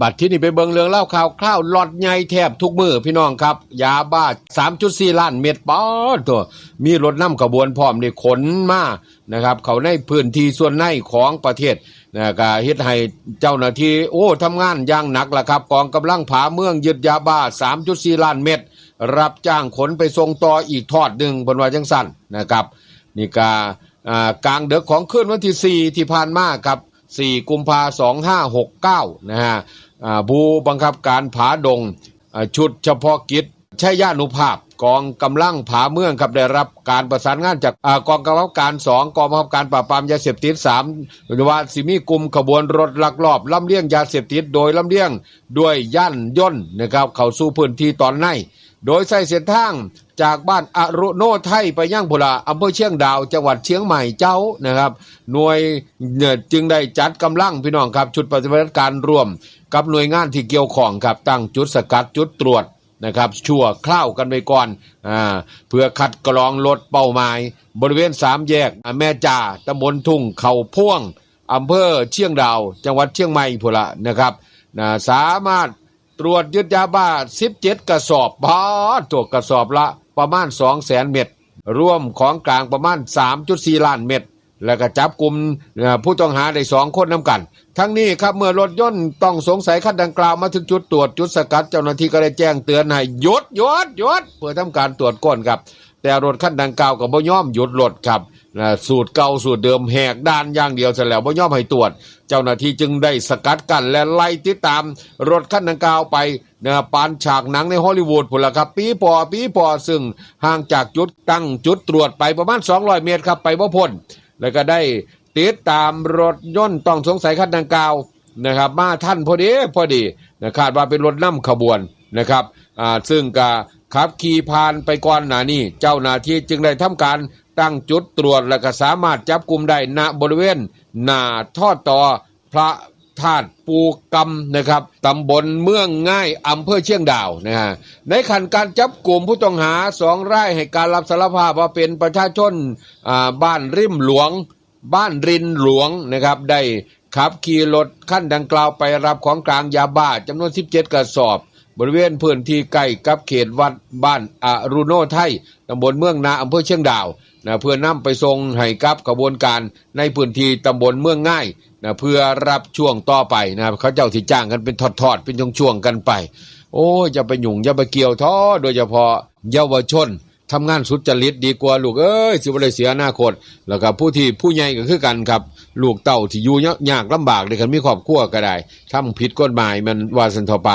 บัตรที่นี่ไปเบิงเรื่องเล่าข่าวคร่าวหลอดใหญ่แทบทุกมือพี่น้องครับ ยาบ้า 3.4 ล้านเม็ดป้อดตัวมีรถนำขบวนพร้อมนี่ขนมานะครับ เขาในพื้นที่ส่วนในของประเทศนะก็เฮ็ดให้เจ้าหน้าที่โอ้ทำงานอย่างหนักละครับกองกำลังผาเมืองยึดยาบ้า 3.4 ล้านเม็ดรับจ้างขนไปส่งต่ออีกทอดหนึ่งบนว่าจังสั้นนะครับนี่กากลางเดึกของคืนวันที่ 4 ที่ผ่านมาครับ 4 กุมภา2569นะฮะอ่าผู้บังคับการผาดงชุดเฉพาะกิจใชัยยานุภาพกองกำลังผาเมืองครับได้รับการประสานงานจากอกองกำลังการ2กองบังคับการปราบปรามยาเสพติด3หรือว่าสิมีกลุ่มขบวนรถลักลอบลำเลียงยาเสพติดโดยลำเลียงด้วยย่านย่นนะครับเข้าสู่พื้นที่ตอนในโดยใช้เส้นทาง จากบ้านอรุโนไทยไปย่างพุระอำเภอเชียงดาว จังหวัดเชียงใหม่เจ้านะครับ หน่วยจึงได้จัดกำลังพี่น้องครับ ชุดปฏิบัติการร่วม กับหน่วยงานที่เกี่ยวข้องครับตั้งจุดสกัดจุดตรวจนะครับชั่วคราวกันไปก่อนอ่าเพื่อคัดกรองลดเป้าหมาย บริเวณสามแยกแม่จ่าตำบลทุ่งเขาพ่วงอำเภอเชียงดาว จังหวัดเชียงใหม่พุระนะครับนะสามารถตรวจยึดยาบ้า 17 กระสอบพอตัวกระสอบละ ประมาณ2แสนเม็ดรวมของกลางประมาณ 3.4 ล้านเม็ดแล้วก็จับกลุ่มผู้ต้องหาได้สองคนน้ำกัน ทั้งนี้ครับเมื่อรถยนต์ต้องสงสัยคันดังกล่าวมาถึงจุดตรวจจุดสกัดเจ้าหน้าที่ก็ได้แจ้งเตือนให้หยุดหยุดหยุดเพื่อทำการตรวจก้นครับ แต่รถคันดังกล่าวก็บ่ยอมหยุดรถครับนะสูตรเก่าสูตรเดิมแหกด้านอย่างเดียวเสร็จแล้วบ่ยอมให้ตรวจ เจ้าหน้าที่จึงได้สกัดกันและไล่ติดตามรถคันดังกล่าวไปนะปานฉากหนังในฮอลลีวูดพุ่นละครับ ปีปอปีปอซึ่งห่างจากจุดตั้งจุดตรวจไปประมาณ 200 เมตรครับไปบ่พ้นแล้วก็ได้ติดตามรถย่นต้องสงสัยคันดังกล่าวนะครับ มาท่านพอดีพอดีนะคาดว่าเป็นรถนำขบวนนะครับอ่าซึ่งก็ ขับขี่ผ่านไปก่อนหน้านี้เจ้าหน้าที่จึงได้ทำการตั้งจุดตรวจและก็สามารถจับกลุ่มได้ณบริเวณหน้าทอดต่อพระธาตุปูกำนะครับตำบลเมืองง่ายอำเภอเชียงดาวนะฮะในขันการจับกลุ่มผู้ต้องหาสองรายให้การรับสารภาพว่าเป็นประชาชนาบ้านริมหลวง บ้านรินหลวงนะครับได้ขับขี่รถขั้นดังกล่าวไปรับของกลางยาบ้าจำนวน 17 กระสอบ บริเวณพื้นที่ใกล้กับเขตวัดบ้านอารุโนไทยตำบลเมืองนาอำเภอเชียงดาวนะเพื่อนำไปส่งให้กับกระบวนการในพื้นที่ตำบลเมืองง่ายนะเพื่อรับช่วงต่อไปนะครับเขาเจ้าที่จ้างกันเป็นทอดๆเป็นช่วงๆกันไป โอ้จะไปหยุ่งจะไปเกี่ยวท้อโดยเฉพาะเยาวชนทำงานสุจริตดีกว่าลูกเอ้ยสิบ่ได้เสียอนาคต แล้วก็ผู้ที่ผู้ใหญ่ก็คือกันครับ ลูกเต้าที่อยู่ยากลำบากในกันมีครอบครัวก็ได้ทำผิดกฎหมายมันว่าสันทอไป